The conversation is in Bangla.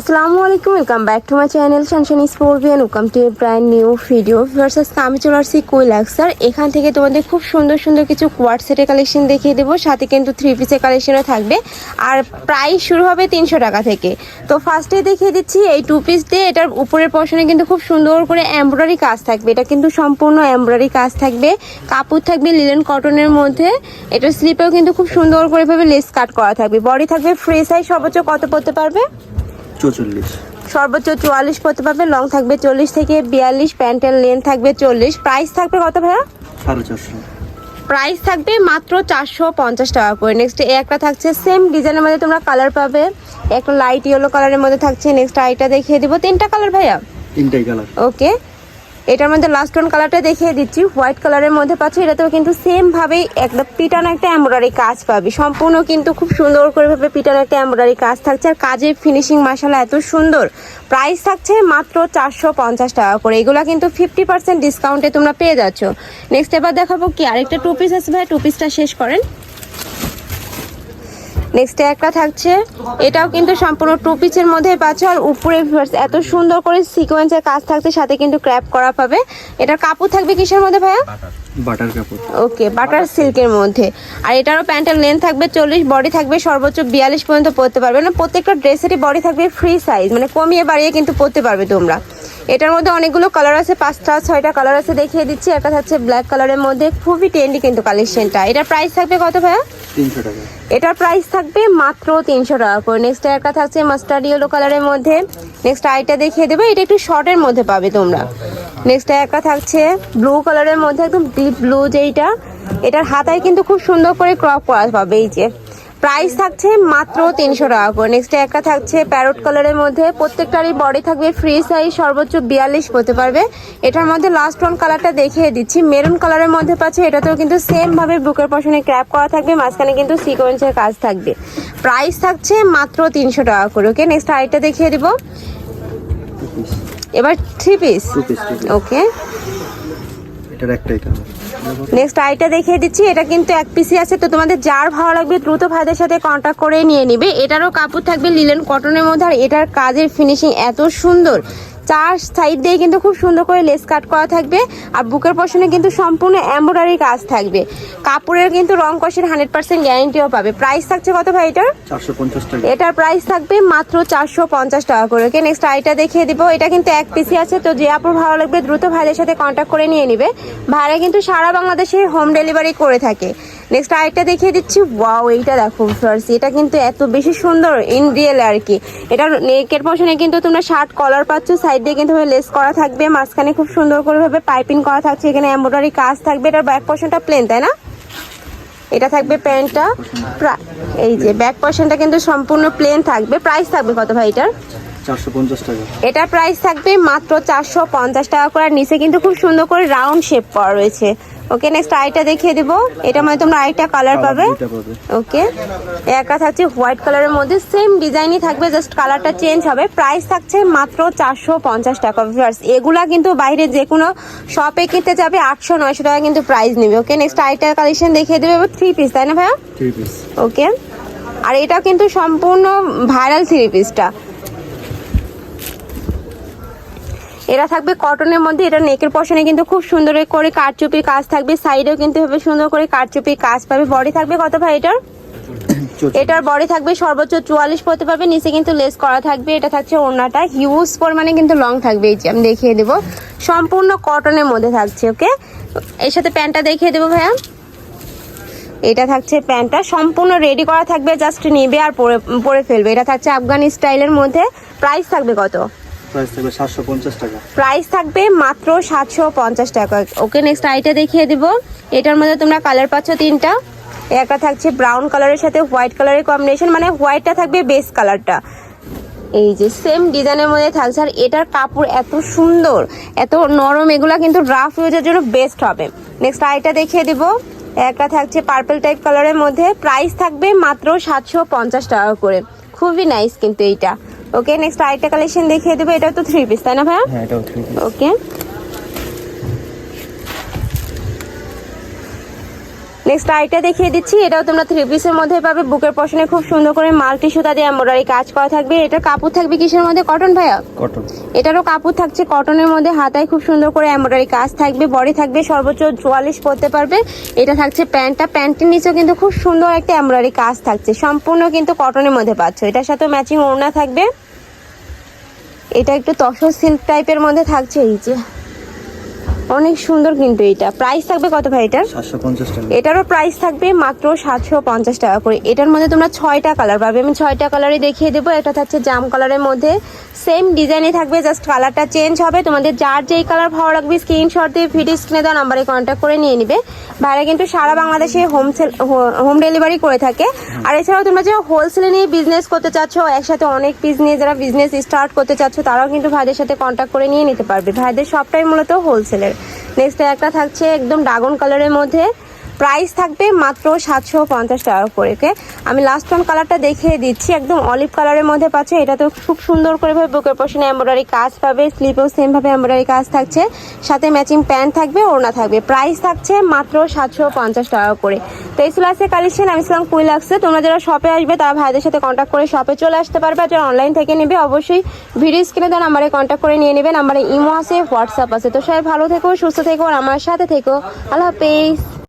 আসসালামু আলাইকুম welcome back to my channel শানশানি স্পোর্ভিয়ান welcome to a brand new video versus আমি চলে আসছি কুইলাক্সার এখান থেকে তোমাদের খুব সুন্দর সুন্দর কিছু কোয়ার্ড সেটের কালেকশন দেখিয়ে দেবো। সাথে কিন্তু থ্রি পিসের কালেকশনও থাকবে। আর প্রাইস শুরু হবে তিনশো টাকা থেকে। তো ফার্স্টে দেখিয়ে দিচ্ছি এই টু পিস দিয়ে। এটার উপরের পশনে কিন্তু খুব সুন্দর করে এমব্রয়ডারি কাজ থাকবে। এটা কিন্তু সম্পূর্ণ এমব্রয়ডারি কাজ থাকবে। কাপড় থাকবে লিলেন কটনের মধ্যে। এটার স্লিপেও কিন্তু খুব সুন্দর করে ভাবে লেস কাট করা থাকবে। বডি থাকবে ফ্রি সাইজ সর্বোচ্চ কত পড়তে পারবে? চৌচল্লিশ। সর্বোচ্চ চুয়াল্লিশ পড়তে পারবে লং থাকবে চল্লিশ থেকে বিয়াল্লিশ প্যান্টের লেন্থ থাকবে চল্লিশ। প্রাইস থাকবে কত ভাইয়া? সাড়ে চারশো। প্রাইস থাকবে মাত্র চারশো পঞ্চাশ টাকা করে। নেক্সট একটা থাকছে সেম ডিজাইনের মধ্যে তোমরা কালার পাবে। একটা লাইট ইয়েলো কালারের মধ্যে থাকছে। নেক্সট আইটা দেখিয়ে দিব। তিনটা কালার ভাইয়া? তিনটাই কালার ওকে এটার মধ্যে লাস্ট ওয়ান কালারটা দেখিয়ে দিচ্ছি। হোয়াইট কালারের মধ্যে পাচ্ছি, এটাতেও কিন্তু সেম ভাবেই একটা পিটানো একটা এমব্রয়ডারি কাজ পাবি। সম্পূর্ণ কিন্তু খুব সুন্দর করে ভাবে পিটানো একটা এমব্রয়ডারি কাজ থাকছে। আর কাজের ফিনিশিং মাসালা এত সুন্দর। প্রাইস থাকছে মাত্র চারশো পঞ্চাশ টাকা করে। এগুলা কিন্তু ফিফটি পার্সেন্ট ডিসকাউন্টে তোমরা পেয়ে যাচ্ছ। নেক্সট এবার দেখাবো কি আরেকটা টু পিস আছে ভাই। টু পিসটা শেষ করেন। নেক্সট একটা থাকছে। এটাও কিন্তু সম্পূর্ণ টু পিচের মধ্যে পাচ্ছ। আর উপরে এত সুন্দর করে সিকোয়েন্সের কাজ থাকছে সাথে কিন্তু ক্র্যাপ করা পাবে। এটার কাপড় থাকবে কিসের মধ্যে ভাইয়া? বাটার কাপড়। ওকে বাটার সিল্কের মধ্যে। আর এটারও প্যান্টের লেন্থ থাকবে চল্লিশ বডি থাকবে সর্বোচ্চ বিয়াল্লিশ পর্যন্ত পরতে পারবে। মানে প্রত্যেকটা ড্রেসেরই বডি থাকবে ফ্রি সাইজ মানে কমিয়ে বাড়িয়ে কিন্তু পরতে পারবে তোমরা। এটার মধ্যে অনেকগুলো কালার আছে পাঁচটা ছয়টা কালার আছে দেখিয়ে দিচ্ছি। একটা থাকছে ব্ল্যাক কালারের মধ্যে খুবই ট্রেন্ডি কিন্তু কালেকশনটা এটার প্রাইস থাকবে কত ভাইয়া? তিনশো টাকা। এটার প্রাইস থাকবে মাত্র তিনশো টাকা করে। নেক্সট একটা থাকছে মাস্টার্ড ইয়েলো কালারের মধ্যে। নেক্সট আইটা দেখিয়ে দেবো এটা একটু শর্টের মধ্যে পাবে তোমরা। নেক্সট একটা থাকছে ব্লু কালারের মধ্যে একদম ডিপ ব্লু যেইটা এটার হাতায় কিন্তু খুব সুন্দর করে ক্রপ করা পাবে এই যে। প্রাইস থাকছে মাত্র তিনশো টাকা করে। নেক্সট একটা থাকছে প্যারট কালারের মধ্যে। প্রত্যেকটারই বডি থাকবে ফ্রি সাইজ সর্বোচ্চ বিয়াল্লিশ হতে পারবে। এটার মধ্যে লাস্ট ওয়ান কালারটা দেখিয়ে দিচ্ছি। মেরুন কালারের মধ্যে পাচ্ছে এটাতেও কিন্তু সেমভাবে বুকের পশনে ক্র্যাপ করা থাকবে মাঝখানে কিন্তু সিকোয়েন্সের কাজ থাকবে। প্রাইস থাকছে মাত্র তিনশো টাকা করে ওকে নেক্সট আরেকটা দেখিয়ে দিব। এবার থ্রি পিস ওকে এটার একটাই কালার নেক্সট আইটা দেখিয়ে দিচ্ছি, এটা কিন্তু এক পিসি আছে, তো তোমাদের যার ভালো লাগবে দ্রুত ভাইদের সাথে কন্ট্যাক্ট করে নিয়ে নিবে। এটারও কাপড় থাকবে লিলেন কটনের মধ্যে, আর এটার কাজের ফিনিশিং এত সুন্দর। চার সাইড দিয়ে কিন্তু খুব সুন্দর করে লেস কাট করা থাকবে আর বুকের পশনে কিন্তু সম্পূর্ণ এমব্রয়ডারি কাজ থাকবে। কাপড়ের কিন্তু রং কষের হান্ড্রেড পার্সেন্ট গ্যারেন্টিও পাবে। প্রাইস থাকছে কত ভাই এটার? এটার প্রাইস থাকবে মাত্র চারশো পঞ্চাশ টাকা করে। ওকে নেক্সট আইটা দেখিয়ে দিব। এটা কিন্তু এক পিসি আছে। তো যে আপুর ভালো লাগবে দ্রুত ভাইদের সাথে কন্ট্যাক্ট করে নিয়ে নিবে। ভাইরা কিন্তু সারা বাংলাদেশে হোম ডেলিভারি করে থাকে। নেক্সট আরেকটা দেখিয়ে দিচ্ছি। ওয়াও এইটা দেখো ফার্স এটা কিন্তু এত বেশি সুন্দর ইন রিয়েল আর কি। এটার নেকের পশনে কিন্তু তোমরা শার্ট কলার পাচ্ছ সাইড দিয়ে কিন্তু লেস করা থাকবে মাঝখানে খুব সুন্দর করে ভাবে পাইপিং করা থাকছে এখানে এমব্রয়ডারি কাজ থাকবে এটার ব্যাক পশনটা প্লেন তাই না? এটা থাকবে প্যান্টটা এই যে ব্যাক পশনটা কিন্তু সম্পূর্ণ প্লেন থাকবে। প্রাইস থাকবে কত ভাই এটার? এটার প্রাইস থাকবে মাত্র চারশো পঞ্চাশ টাকা করে নিচে কিন্তু খুব সুন্দর করে রাউন্ড শেপ করা রয়েছে। ওকে নেক্সট আইটা দেখিয়ে দিব। এটা মানে তোমরা আরেকটা কালার পাবে। ওকে একা থাকছে হোয়াইট কালারের মধ্যে সেম ডিজাইনই থাকবে জাস্ট কালারটা চেঞ্জ হবে। প্রাইস থাকছে মাত্র চারশো পঞ্চাশ টাকা। ভিউয়ার্স এগুলা কিন্তু বাইরে যে কোনো শপে কিনতে যাবে আটশো নয়শো টাকা কিন্তু প্রাইস নেবে। ওকে নেক্সট আইটা কালেকশন দেখিয়ে দেবে এবার থ্রি পিস তাই না ভাইয়া? থ্রি পিস ওকে আর এটা কিন্তু সম্পূর্ণ ভাইরাল থ্রি পিসটা এটা থাকবে কটনের মধ্যে এটা নেকের পশনে কিন্তু খুব সুন্দর করে কারচুপির কাজ থাকবে সাইডেও কিন্তু হবে সুন্দর করে কারচুপির কাজ পাবে। বডি থাকবে কত ভাই এটার? এটার বডি থাকবে সর্বোচ্চ চুয়াল্লিশ পড়তে পারবে নিচে কিন্তু লেস করা থাকবে এটা থাকছে ওড়নাটা। হিউজ পরিমাণে কিন্তু লং থাকবে এই যে আমি দেখিয়ে দেবো। সম্পূর্ণ কটনের মধ্যে থাকছে ওকে? এর সাথে প্যান্টটা দেখিয়ে দেবো ভাইয়া। এটা থাকছে প্যান্টটা সম্পূর্ণ রেডি করা থাকবে জাস্ট নিবে আর পরে পরে ফেলবে। এটা থাকছে আফগানি স্টাইলের মধ্যে। প্রাইস থাকবে কত? প্রাইস থাকবে মাত্র সাতশো পঞ্চাশ টাকা। ওকে নেক্সট আইটা দেখিয়ে দিব। এটার মধ্যে তোমরা কালার পাচ্ছ তিনটা। একটা থাকছে ব্রাউন কালারের সাথে হোয়াইট কালারের কম্বিনেশন মানে হোয়াইটটা থাকবে বেস কালারটা এই যে সেম ডিজাইনের মধ্যে থাকছে। আর এটার কাপড় এত সুন্দর, এত নরম, এগুলা কিন্তু রাফ ইউজের জন্য বেস্ট হবে। নেক্সট আইটা দেখিয়ে দিব। একটা থাকছে পার্পল টাইপ কালারের মধ্যে। প্রাইস থাকবে মাত্র সাতশো পঞ্চাশ টাকা করে। খুবই নাইস কিন্তু এইটা। ওকে নেক্সট আরেকটা কালেকশন দেখিয়ে দেবো এটা তো থ্রি পিস তাই না ভাইয়া? হ্যাঁ ওকে নেক্সট আইটা দেখিয়ে দিচ্ছি এটাও তোমরা থ্রি পিসের মধ্যে পাবে। বুকের পশনে খুব সুন্দর করে মাল্টি সুতা দিয়ে এমব্রয়ডারি কাজ করা থাকবে। এটা কাপড় থাকবে কিসের মধ্যে? কটন ভাইয়া? কটন এটারও কাপড় থাকছে কটনের মধ্যে। হাতায় খুব সুন্দর করে এমব্রয়ডারি কাজ থাকবে বডি থাকবে সর্বোচ্চ চুয়াল্লিশ পরতে পারবে। এটা থাকছে প্যান্টটা। প্যান্টের নিচেও কিন্তু খুব সুন্দর একটা এমব্রয়ডারি কাজ থাকছে। সম্পূর্ণ কিন্তু কটনের মধ্যে পাচ্ছ। এটার সাথে ম্যাচিং ওড়না থাকবে। এটা একটু তসর সিল্ক টাইপের মধ্যে থাকছে এই যে। অনেক সুন্দর কিন্তু এটা। প্রাইস থাকবে কত ভাই এটার? এটারও প্রাইস থাকবে মাত্র সাতশো পঞ্চাশ টাকা করে। এটার মধ্যে তোমরা ছয়টা কালার পাবে। আমি ছয়টা কালারে দেখিয়ে দেবো। এটা থাকছে জাম কালারের মধ্যে। সেম ডিজাইনে থাকবে জাস্ট কালারটা চেঞ্জ হবে। তোমাদের যার যেই কালার ভালো লাগবে স্ক্রিনশট দিয়ে ভিডিও স্ক্রিনে দেওয়া নাম্বারে কন্ট্যাক্ট করে নিয়ে নিবে। ভাইরা কিন্তু সারা বাংলাদেশে হোম সেল হোম ডেলিভারি করে থাকে। আর এছাড়াও তোমরা যারা হোলসেলে নিয়ে বিজনেস করতে চাচ্ছ একসাথে অনেক পিস নিয়ে যারা বিজনেস স্টার্ট করতে চাচ্ছ তারাও কিন্তু ভাইদের সাথে কন্ট্যাক্ট করে নিয়ে নিতে পারবে। ভাইদের সবটাই মূলত হোলসেলের নেক্সট একটা থাকছে একদম ড্রাগন কালারের মধ্যে। প্রাইস থাকবে মাত্র সাতশো পঞ্চাশ টাকা করে okay? আমি লাস্ট ওয়ান কালারটা দেখিয়ে দিচ্ছি, একদম অলিভ কালারের মধ্যে পাচ্ছে। এটা তো খুব সুন্দর করে ভাবে বুকের পশনে এমব্রয়ডারি কাজ পাবে স্লিপেও সেম ভাবে এমব্রয়ডারি কাজ থাকছে। সাথে ম্যাচিং প্যান্ট থাকবে, ওড়না থাকবে। প্রাইস থাকছে মাত্র সাতশো পঞ্চাশ টাকা করে তো এই আছে কালেকশন আমি ছিলাম কুই লাগছে তোমরা যারা শপে আসবে, তারা ভাইদের সাথে কন্ট্যাক্ট করে শপে চলে আসতে পারবে। যারা অনলাইন থেকে নেবে, অবশ্যই ভিডিও স্ক্রিনে দেওয়া নাম্বারে কন্ট্যাক্ট করে নিয়ে নেবে। নাম্বারে ইমো আছে হোয়াটসঅ্যাপ আছে। তো সবাই ভালো থেকো, সুস্থ থেকো, আর আমার সাথে থেকো। আল্লাহ হাফেজ।